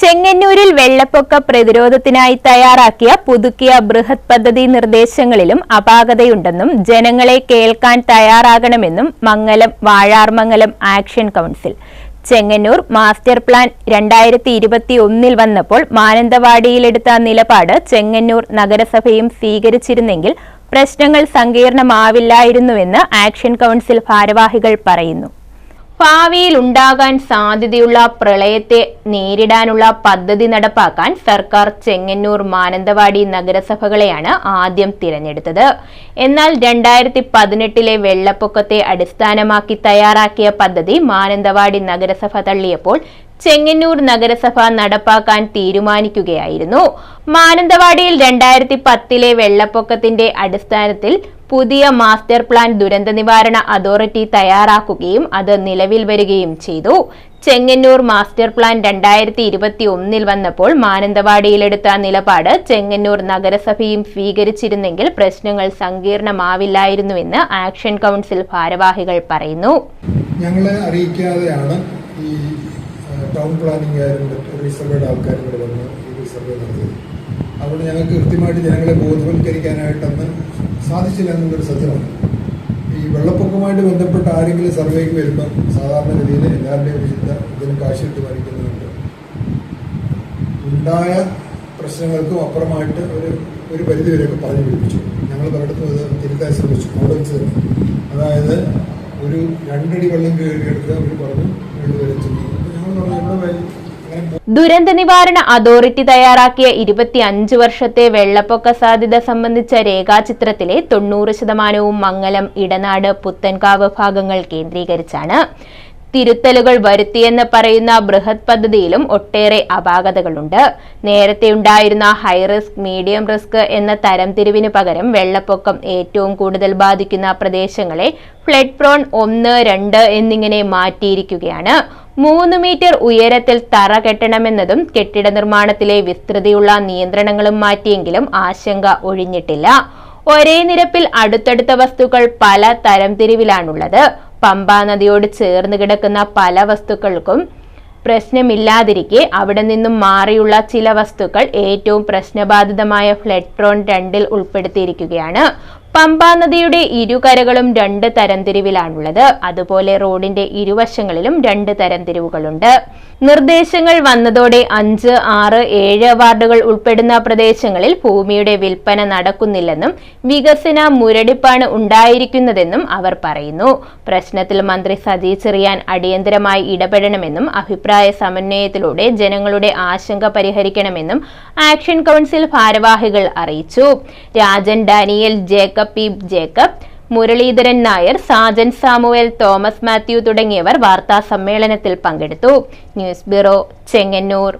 ചെങ്ങന്നൂരിൽ വെള്ളപ്പൊക്ക പ്രതിരോധത്തിനായി തയ്യാറാക്കിയ പുതുക്കിയ ബൃഹത് പദ്ധതി നിർദ്ദേശങ്ങളിലും അപാകതയുണ്ടെന്നും ജനങ്ങളെ കേൾക്കാൻ തയ്യാറാകണമെന്നും Mangalam Vazharmangalam action council. Chengannur master plan രണ്ടായിരത്തി ഇരുപത്തി ഒന്നിൽ വന്നപ്പോൾ മാനന്തവാടിയിലെടുത്ത നിലപാട് ചെങ്ങന്നൂർ നഗരസഭയും സ്വീകരിച്ചിരുന്നെങ്കിൽ പ്രശ്നങ്ങൾ സങ്കീർണമാവില്ലായിരുന്നുവെന്ന് ആക്ഷൻ കൗൺസിൽ ഭാരവാഹികൾ പറയുന്നു. ഭാവിയിൽ ഉണ്ടാകാൻ സാധ്യതയുള്ള പ്രളയത്തെ നേരിടാനുള്ള പദ്ധതി നടപ്പാക്കാൻ സർക്കാർ ചെങ്ങന്നൂർ മാനന്തവാടി നഗരസഭകളെയാണ് ആദ്യം തിരഞ്ഞെടുത്തത്. എന്നാൽ രണ്ടായിരത്തി പതിനെട്ടിലെ വെള്ളപ്പൊക്കത്തെ അടിസ്ഥാനമാക്കി തയ്യാറാക്കിയ പദ്ധതി മാനന്തവാടി നഗരസഭ തള്ളിയപ്പോൾ ചെങ്ങന്നൂർ നഗരസഭ നടപ്പാക്കാൻ തീരുമാനിക്കുകയായിരുന്നു. മാനന്തവാടിയിൽ രണ്ടായിരത്തി പത്തിലെ വെള്ളപ്പൊക്കത്തിന്റെ അടിസ്ഥാനത്തിൽ പുതിയ മാസ്റ്റർ പ്ലാൻ ദുരന്ത നിവാരണ അതോറിറ്റി തയ്യാറാക്കുകയും അത് നിലവിൽ വരികയും ചെയ്തു. ചെങ്ങന്നൂർ മാസ്റ്റർ പ്ലാൻ രണ്ടായിരത്തി ഇരുപത്തി ഒന്നിൽ വന്നപ്പോൾ മാനന്തവാടിയിലെടുത്ത നിലപാട് ചെങ്ങന്നൂർ നഗരസഭയും സ്വീകരിച്ചിരുന്നെങ്കിൽ പ്രശ്നങ്ങൾ സങ്കീർണമാവില്ലായിരുന്നുവെന്ന് ആക്ഷൻ കൗൺസിൽ ഭാരവാഹികൾ പറയുന്നു. ഞങ്ങളെ അറിയിക്കാതെയാണ് ടൗൺ പ്ലാനിംഗുകാരും റിസർവേഡ് ആൾക്കാരും കൂടെ വന്ന് ഈ സർവേ നടത്തിയത്. അതുകൊണ്ട് ഞങ്ങൾക്ക് കൃത്യമായിട്ട് ജനങ്ങളെ ബോധവൽക്കരിക്കാനായിട്ടന്ന് സാധിച്ചില്ല എന്നുള്ളൊരു സത്യമാണ്. ഈ വെള്ളപ്പൊക്കമായിട്ട് ബന്ധപ്പെട്ട ആരെങ്കിലും സർവേക്ക് വരുമ്പം സാധാരണഗതിയിൽ എല്ലാവരുടെയും ഒരു ചിന്ത ഇതിന് കാശിട്ട് വരയ്ക്കുന്നുണ്ട് ഉണ്ടായ പ്രശ്നങ്ങൾക്കും അപ്പുറമായിട്ട് ഒരു ഒരു പരിധിവരെയൊക്കെ പറഞ്ഞു പിടിപ്പിച്ചു. ഞങ്ങൾ പലയിടത്തും ഇത് തിരുത്താൻ ശ്രമിച്ചു അവിടെ വെച്ച് അതായത് ഒരു രണ്ടടി വെള്ളം കയറിയെടുത്ത് അവർ പറഞ്ഞു വരെ ചെന്നു ദുരന്ത നിവാരണ അതോറിറ്റി തയ്യാറാക്കിയ ഇരുപത്തി അഞ്ച് വർഷത്തെ വെള്ളപ്പൊക്ക സാധ്യത സംബന്ധിച്ച രേഖാചിത്രത്തിലെ തൊണ്ണൂറ് ശതമാനവും മംഗലം ഇടനാട് പുത്തൻകാവ് ഭാഗങ്ങൾ കേന്ദ്രീകരിച്ചാണ്. തിരുത്തലുകൾ വരുത്തിയെന്ന് പറയുന്ന ബൃഹത് പദ്ധതിയിലും ഒട്ടേറെ അപാകതകളുണ്ട്. നേരത്തെ ഉണ്ടായിരുന്ന ഹൈ റിസ്ക് മീഡിയം റിസ്ക് എന്ന തരംതിരിവിന് പകരം വെള്ളപ്പൊക്കം ഏറ്റവും കൂടുതൽ ബാധിക്കുന്ന പ്രദേശങ്ങളെ ഫ്ലഡ് പ്രോൺ ഒന്ന് രണ്ട് എന്നിങ്ങനെ മാറ്റിയിരിക്കുകയാണ്. മൂന്ന് മീറ്റർ ഉയരത്തിൽ തറ കെട്ടണമെന്നതും കെട്ടിട നിർമ്മാണത്തിലെ വിസ്തൃതിയുള്ള നിയന്ത്രണങ്ങളും മാറ്റിയെങ്കിലും ആശങ്ക ഒഴിഞ്ഞിട്ടില്ല. ഒരേ നിരപ്പിൽ അടുത്തടുത്ത വസ്തുക്കൾ പല തരംതിരിവിലാണുള്ളത് പമ്പാ നദിയോട് ചേർന്ന് കിടക്കുന്ന പല വസ്തുക്കൾക്കും പ്രശ്നമില്ലാതിരിക്കെ അവിടെ നിന്നും മാറിയുള്ള ചില വസ്തുക്കൾ ഏറ്റവും പ്രശ്നബാധിതമായ ഫ്ലഡ് പ്രോൺ രണ്ടിൽ ഉൾപ്പെടുത്തിയിരിക്കുകയാണ്. പമ്പാ നദിയുടെ ഇരുകരകളും രണ്ട് തരംതിരിവിലാണുള്ളത്. അതുപോലെ റോഡിന്റെ ഇരുവശങ്ങളിലും രണ്ട് തരംതിരിവുകളുണ്ട്. നിർദ്ദേശങ്ങൾ വന്നതോടെ അഞ്ച് ആറ് ഏഴ് വാർഡുകൾ ഉൾപ്പെടുന്ന പ്രദേശങ്ങളിൽ ഭൂമിയുടെ വിൽപ്പന നടക്കുന്നില്ലെന്നും വികസന മുരടിപ്പാണ് ഉണ്ടായിരിക്കുന്നതെന്നും അവർ പറയുന്നു. പ്രശ്നത്തിൽ മന്ത്രി സജി ചെറിയാൻ അടിയന്തരമായി ഇടപെടണമെന്നും അഭിപ്രായ സമന്വയത്തിലൂടെ ജനങ്ങളുടെ ആശങ്ക പരിഹരിക്കണമെന്നും ആക്ഷൻ കൗൺസിൽ ഭാരവാഹികൾ അറിയിച്ചു. Rajan Daniel Jacob P Jacob Muraleedharan Nair Sajan Samuel Thomas Mathew തുടങ്ങിയവർ വാർത്താ സമ്മേളനത്തിൽ പങ്കെടുത്തു. News bureau Chengannur.